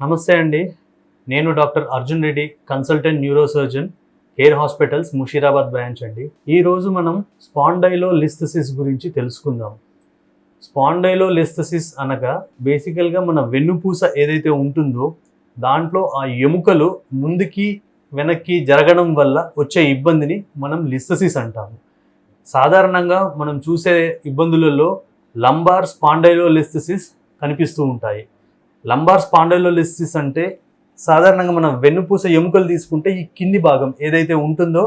నమస్తే అండి. నేను doctor Arjun Reddy consultant neurosurgeon Care hospitals Mushirabad branch అండి. ఈరోజు మనం స్పాండైలో లిస్థసిస్ గురించి తెలుసుకుందాం. స్పాండైలో లిస్థసిస్ అనగా బేసికల్గా మన వెన్నుపూస ఏదైతే ఉంటుందో దాంట్లో ఆ ఎముకలు ముందుకి వెనక్కి జరగడం వల్ల వచ్చే ఇబ్బందిని మనం లిస్థసిస్ అంటాము. సాధారణంగా మనం చూసే ఇబ్బందులలో లంబార్ స్పాండైలో లిస్థసిస్ కనిపిస్తూ ఉంటాయి. లంబార్ స్పాండైలోలిసిస్ అంటే సాధారణంగా మనం వెన్నుపూస ఎముకలు తీసుకుంటే ఈ కింది భాగం ఏదైతే ఉంటుందో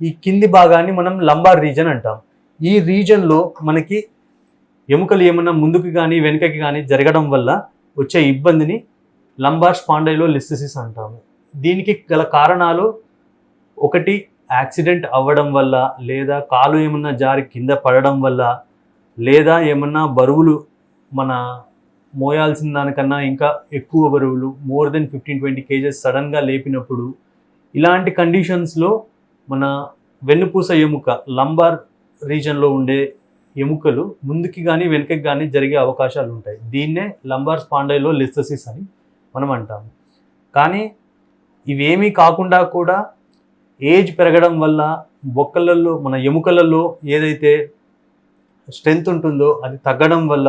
ఈ కింది భాగాన్ని మనం లంబార్ రీజన్ అంటాం. ఈ రీజన్లో మనకి ఎముకలు ఏమన్నా ముందుకు కానీ వెనుకకి కానీ జరగడం వల్ల వచ్చే ఇబ్బందిని లంబార్ స్పాండైలోలిసిస్ అంటాము. దీనికి గల కారణాలు ఒకటి యాక్సిడెంట్ అవ్వడం వల్ల లేదా కాలు ఏమన్నా జారి కింద పడడం వల్ల లేదా ఏమన్నా బరువులు మన మోయాల్సిన దానికన్నా ఇంకా ఎక్కువ బరువులు more than fifteen twenty kgs సడన్గా లేపినప్పుడు ఇలాంటి కండిషన్స్లో మన వెన్నుపూస ఎముక లంబార్ రీజన్లో ఉండే ఎముకలు ముందుకి కానీ వెనుకకి కానీ జరిగే అవకాశాలు ఉంటాయి. దీన్నే లంబార్ స్పాండైలో లిస్థసిస్ అని మనం అంటాము. కానీ ఇవేమీ కాకుండా కూడా ఏజ్ పెరగడం వల్ల బొక్కలలో మన ఎముకలలో ఏదైతే స్ట్రెంగ్త్ ఉంటుందో అది తగ్గడం వల్ల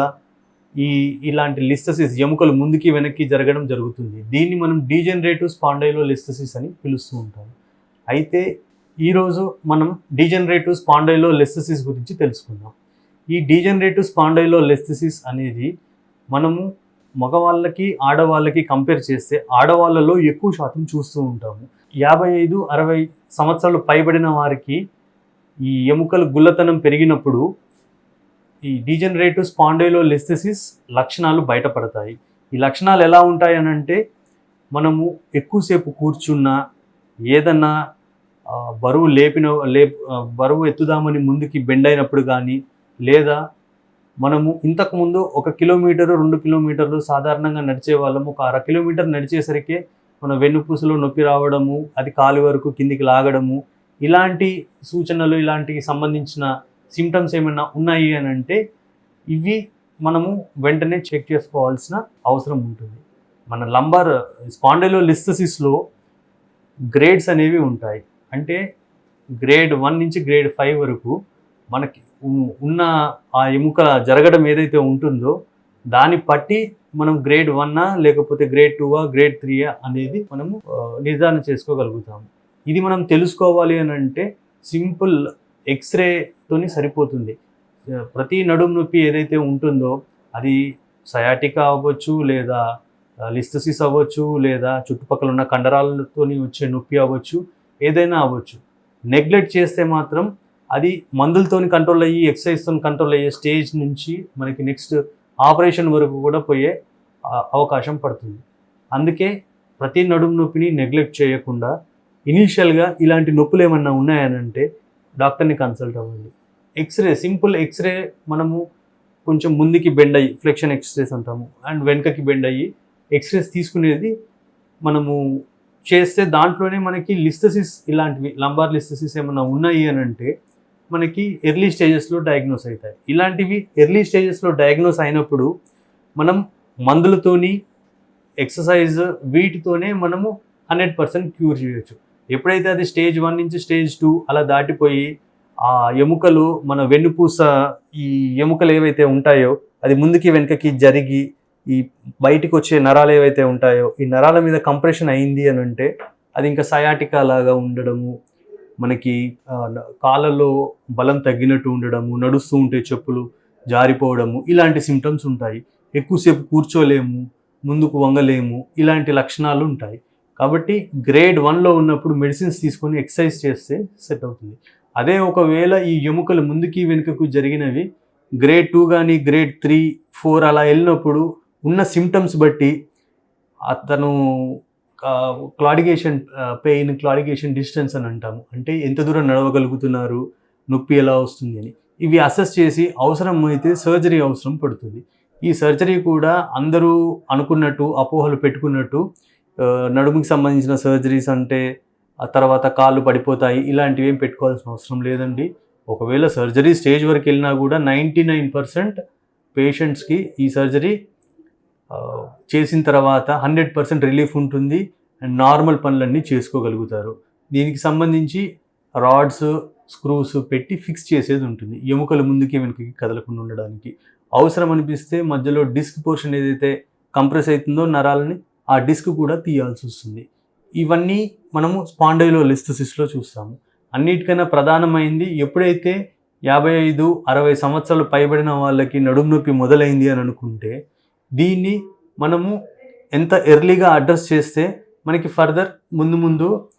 ఈ ఇలాంటి లిస్థసిస్ ఎముకలు ముందుకి వెనక్కి జరగడం జరుగుతుంది. దీన్ని మనం డీజనరేటివ్ స్పాండైలో లిస్థసిస్ అని పిలుస్తూ ఉంటాం అయితే ఈరోజు మనం డీజనరేటివ్ స్పాండైలో లిస్థసిస్ గురించి తెలుసుకుందాం. ఈ డీజనరేటివ్ స్పాండైలో లిస్థసిస్ అనేది మనము మగవాళ్ళకి ఆడవాళ్ళకి కంపేర్ చేస్తే ఆడవాళ్ళలో ఎక్కువ శాతం చూస్తూ ఉంటాము. యాభై ఐదు అరవై సంవత్సరాలు పైబడిన వారికి ఈ ఎముకలు గుల్లతనం పెరిగినప్పుడు ఈ డీజనరేటివ్ స్పాండైలో లెస్థెసిస్ లక్షణాలు బయటపడతాయి. ఈ లక్షణాలు ఎలా ఉంటాయి అని అంటే మనము ఎక్కువసేపు కూర్చున్నా ఏదన్నా బరువు లేపిన లే బరువు ఎత్తుదామని ముందుకి బెండ్ అయినప్పుడు కానీ లేదా మనము ఇంతకుముందు ఒక కిలోమీటరు రెండు కిలోమీటర్లు సాధారణంగా నడిచే వాళ్ళము ఒక అర కిలోమీటర్ నడిచేసరికి మన వెన్నుపూసలో నొప్పి రావడము అది కాలు వరకు కిందికి లాగడము ఇలాంటి సూచనలు ఇలాంటికి సంబంధించిన సిమ్టమ్స్ ఏమైనా ఉన్నాయి అని అంటే ఇవి మనము వెంటనే చెక్ చేసుకోవాల్సిన అవసరం ఉంటుంది. మన లంబార్ స్పాండైలో లిస్థసిస్లో గ్రేడ్స్ అనేవి ఉంటాయి. అంటే గ్రేడ్ వన్ నుంచి గ్రేడ్ ఫైవ్ వరకు మనకి ఉన్న ఆ ఎముక జరగడం ఏదైతే ఉంటుందో దాన్ని బట్టి మనం గ్రేడ్ వన్నా లేకపోతే గ్రేడ్ టూవా గ్రేడ్ త్రీయా అనేది మనము నిర్ధారణ చేసుకోగలుగుతాము. ఇది మనం తెలుసుకోవాలి అని అంటే సింపుల్ ఎక్స్రేతోని సరిపోతుంది. ప్రతి నడుము నొప్పి ఏదైతే ఉంటుందో అది సయాటికా అవ్వచ్చు లేదా లిస్తసిస్ అవ్వచ్చు లేదా చుట్టుపక్కల ఉన్న కండరాలతోని వచ్చే నొప్పి అవ్వచ్చు ఏదైనా అవ్వచ్చు. నెగ్లెక్ట్ చేస్తే మాత్రం అది మందులతోని కంట్రోల్ అయ్యి ఎక్సర్సైజ్తో కంట్రోల్ అయ్యే స్టేజ్ నుంచి మనకి నెక్స్ట్ ఆపరేషన్ వరకు కూడా పోయే అవకాశం పడుతుంది. అందుకే ప్రతి నడుము నొప్పిని నెగ్లెక్ట్ చేయకుండా ఇనీషియల్గా ఇలాంటి నొప్పులు ఏమన్నా ఉన్నాయనంటే డాక్టర్ని కన్సల్ట్ అవ్వండి. ఎక్స్రే సింపుల్ ఎక్స్రే మనము కొంచెం ముందుకి బెండ్ అయ్యి ఫ్లెక్షన్ ఎక్స్రేస్ అంటాము. అండ్ వెనకకి బెండ్ అయ్యి ఎక్స్రేస్ తీసుకునేది మనము చేస్తే దాంట్లోనే మనకి లిస్థసిస్ ఇలాంటివి లంబార్ లిస్థసిస్ ఏమైనా ఉన్నాయి అని అంటే మనకి ఎర్లీ స్టేజెస్లో డయాగ్నోస్ అవుతాయి. ఇలాంటివి ఎర్లీ స్టేజెస్లో డయాగ్నోస్ అయినప్పుడు మనం మందులతోని ఎక్సర్సైజ్ వీటితోనే మనము హండ్రెడ్ పర్సెంట్ క్యూర్ చేయొచ్చు. ఎప్పుడైతే అది స్టేజ్ వన్ నుంచి స్టేజ్ టూ అలా దాటిపోయి ఆ ఎముకలు మన వెన్నుపూస ఈ ఎముకలు ఏవైతే ఉంటాయో అది ముందుకి వెనుకకి జరిగి ఈ బయటికి వచ్చే నరాలు ఏవైతే ఉంటాయో ఈ నరాల మీద కంప్రెషన్ అయింది అని అంటే అది ఇంకా సయాటికా లాగా ఉండడము మనకి కాళ్ళలో బలం తగ్గినట్టు ఉండడము నడుస్తూ ఉంటే చెప్పులు జారిపోవడము ఇలాంటి సిమ్టమ్స్ ఉంటాయి. ఎక్కువసేపు కూర్చోలేము ముందుకు వంగలేము ఇలాంటి లక్షణాలు ఉంటాయి. కాబట్టి గ్రేడ్ వన్లో ఉన్నప్పుడు మెడిసిన్స్ తీసుకొని ఎక్సర్సైజ్ చేస్తే సెట్ అవుతుంది. అదే ఒకవేళ ఈ ఎముకలు ముందుకి వెనుకకు జరిగినవి గ్రేడ్ టూ కానీ గ్రేడ్ త్రీ ఫోర్ అలా వెళ్ళినప్పుడు ఉన్న సిమ్టమ్స్ బట్టి అతను క్లాడిగేషన్ పెయిన్ క్లాడిగేషన్ డిస్టెన్స్ అని అంటాము. అంటే ఎంత దూరం నడవగలుగుతున్నారు నొప్పి ఎలా వస్తుంది అని. ఇవి అసెస్ చేసి అవసరం అయితే సర్జరీ అవసరం పడుతుంది. ఈ సర్జరీ కూడా అందరూ అనుకున్నట్టు అపోహలు పెట్టుకున్నట్టు నడుముకి సంబంధించిన సర్జరీస్ అంటే ఆ తర్వాత కాళ్ళు పడిపోతాయి ఇలాంటివి ఏం పెట్టుకోవాల్సిన అవసరం లేదండి. ఒకవేళ సర్జరీ స్టేజ్ వరకు వెళ్ళినా కూడా నైంటీ నైన్ పర్సెంట్ పేషెంట్స్కి ఈ సర్జరీ చేసిన తర్వాత హండ్రెడ్ పర్సెంట్ రిలీఫ్ ఉంటుంది అండ్ నార్మల్ పనులన్నీ చేసుకోగలుగుతారు. దీనికి సంబంధించి రాడ్స్ స్క్రూస్ పెట్టి ఫిక్స్ చేసేది ఉంటుంది. ఎముకలు ముందుకి వెనుకకి కదలకుండా ఉండడానికి. అవసరం అనిపిస్తే మధ్యలో డిస్క్ పోర్షన్ ఏదైతే కంప్రెస్ అవుతుందో నరాలని ఆ డిస్క్ కూడా తీయాల్సి వస్తుంది. ఇవన్నీ మనము స్పాండైలో లిస్థసిస్లో చూస్తాము. అన్నిటికన్నా ప్రధానమైంది ఎప్పుడైతే యాభై ఐదు అరవై సంవత్సరాలు పైబడిన వాళ్ళకి నడుము నొప్పి మొదలైంది అని అనుకుంటే దీన్ని మనము ఎంత ఎర్లీగా అడ్రస్ చేస్తే మనకి ఫర్దర్ ముందు ముందు